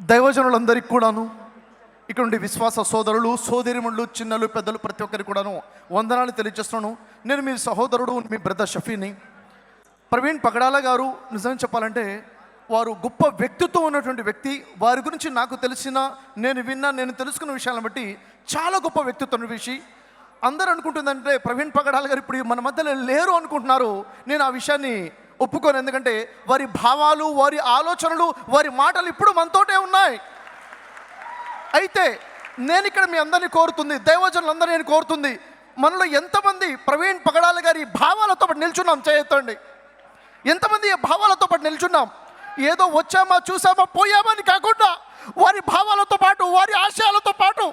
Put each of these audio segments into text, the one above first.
దైవజనులందరికీ కూడాను ఇక్కడ నుండి విశ్వాస సోదరులు సోదరిముళ్ళు చిన్నలు పెద్దలు ప్రతి ఒక్కరికి కూడాను వందనాలు తెలియజేస్తున్నాను. నేను మీ సహోదరుడు మీ బ్రదర్ షఫీని. ప్రవీణ్ పగడాల గారు నిజం చెప్పాలంటే వారు గొప్ప వ్యక్తిత్వం ఉన్నటువంటి వ్యక్తి. వారి గురించి నాకు తెలిసిన నేను విన్నా నేను తెలుసుకున్న విషయాలను బట్టి చాలా గొప్ప వ్యక్తిత్వం ఉన్న విషయం అందరూ అనుకుంటుందంటే ప్రవీణ్ పగడాల గారు ఇప్పుడు మన మధ్యలో లేరు అనుకుంటున్నారు. నేను ఆ విషయాన్ని ఒప్పుకోను. ఎందుకంటే వారి భావాలు వారి ఆలోచనలు వారి మాటలు ఇప్పుడు మనతోటే ఉన్నాయి. అయితే నేను ఇక్కడ మీ అందరినీ కోరుతుంది దైవజనులందరూ నేను కోరుతుంది మనలో ఎంతమంది ప్రవీణ్ పగడాల గారి భావాలతో పాటు నిల్చున్నాం చేయొద్దండి. ఎంతమంది భావాలతో పాటు నిల్చున్నాం? ఏదో వచ్చామా చూసామా పోయామా అని కాకుండా వారి భావాలతో పాటు వారి ఆశయాలతో పాటు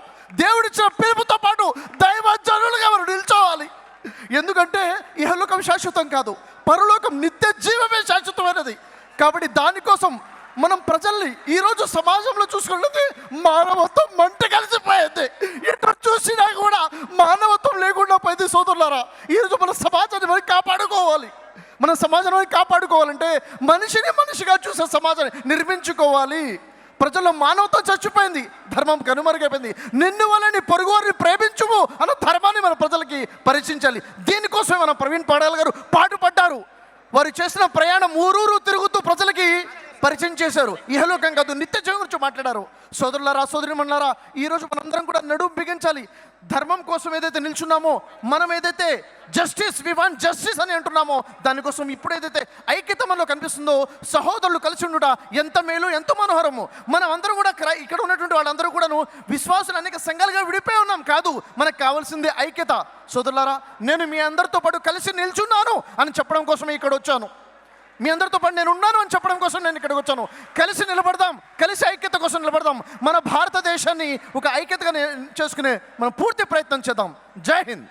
దేవుడిచ్చిన పిలుపుతో పాటు దైవజనులుగా వారు నిల్చోవాలి. ఎందుకంటే ఇహలోకం శాశ్వతం కాదు. పరలోకం నిత్య జీవమే శాశ్వతమైనది. కాబట్టి దానికోసం మనం ప్రజల్ని ఈరోజు సమాజంలో చూసుకుంటే మానవత్వం మంట కలిసిపోయింది. ఎటు చూసినా కూడా మానవత్వం లేకుండా పోయింది సోదరులారా. ఈరోజు మన సమాజాన్ని మనం కాపాడుకోవాలి. మన సమాజాన్ని కాపాడుకోవాలంటే మనిషిని మనిషిగా చూసే సమాజాన్ని నిర్మించుకోవాలి. ప్రజల్లో మానవత్వం చచ్చిపోయింది. ధర్మం కనుమరుగైపోయింది. నిన్ను వాళ్ళని పొరుగువారిని ప్రేమించుము అన్న ధర్మాన్ని మన ప్రజలకి పరిచించాలి దీనికోసమే మన ప్రవీణ్ పాడాల గారు పాటు వారు చేసిన ప్రయాణం ఊరూరు తిరుగుతూ ప్రజలకి పరిచయం చేశారు. ఇహలోకం కాదు నిత్య జీవం గురించి మాట్లాడారు. సోదరులారా సోదరి మన్నారా ఈరోజు మనందరం కూడా నడుము బిగించాలి. ధర్మం కోసం ఏదైతే నిల్చున్నామో మనం ఏదైతే జస్టిస్ వి వాంట్ జస్టిస్ అని అంటున్నామో దానికోసం ఇప్పుడు ఏదైతే ఐక్యత మనలో కనిపిస్తుందో సహోదరులు కలిసి ఉండుట ఎంత మేలు ఎంత మనోహరము. మనం అందరం కూడా క్రై- ఇక్కడ ఉన్నటువంటి వాళ్ళందరూ కూడాను విశ్వాసులు అనేక సంఘాలుగా విడిపోయి ఉన్నాం. కాదు మనకు కావాల్సింది ఐక్యత. సోదరులారా నేను మీ అందరితో పాటు కలిసి నిల్చున్నాను అని చెప్పడం కోసమే ఇక్కడ వచ్చాను మీ అందరితో పాటు నేను ఉన్నాను అని చెప్పడం కోసం నేను ఇక్కడికి వచ్చాను. కలిసి నిలబడదాం కలిసి ఐక్యత కోసం నిలబడదాం. మన భారతదేశాన్ని ఒక ఐక్యతగా చేసుకునే మనం పూర్తి ప్రయత్నం చేద్దాం. జై హింద్.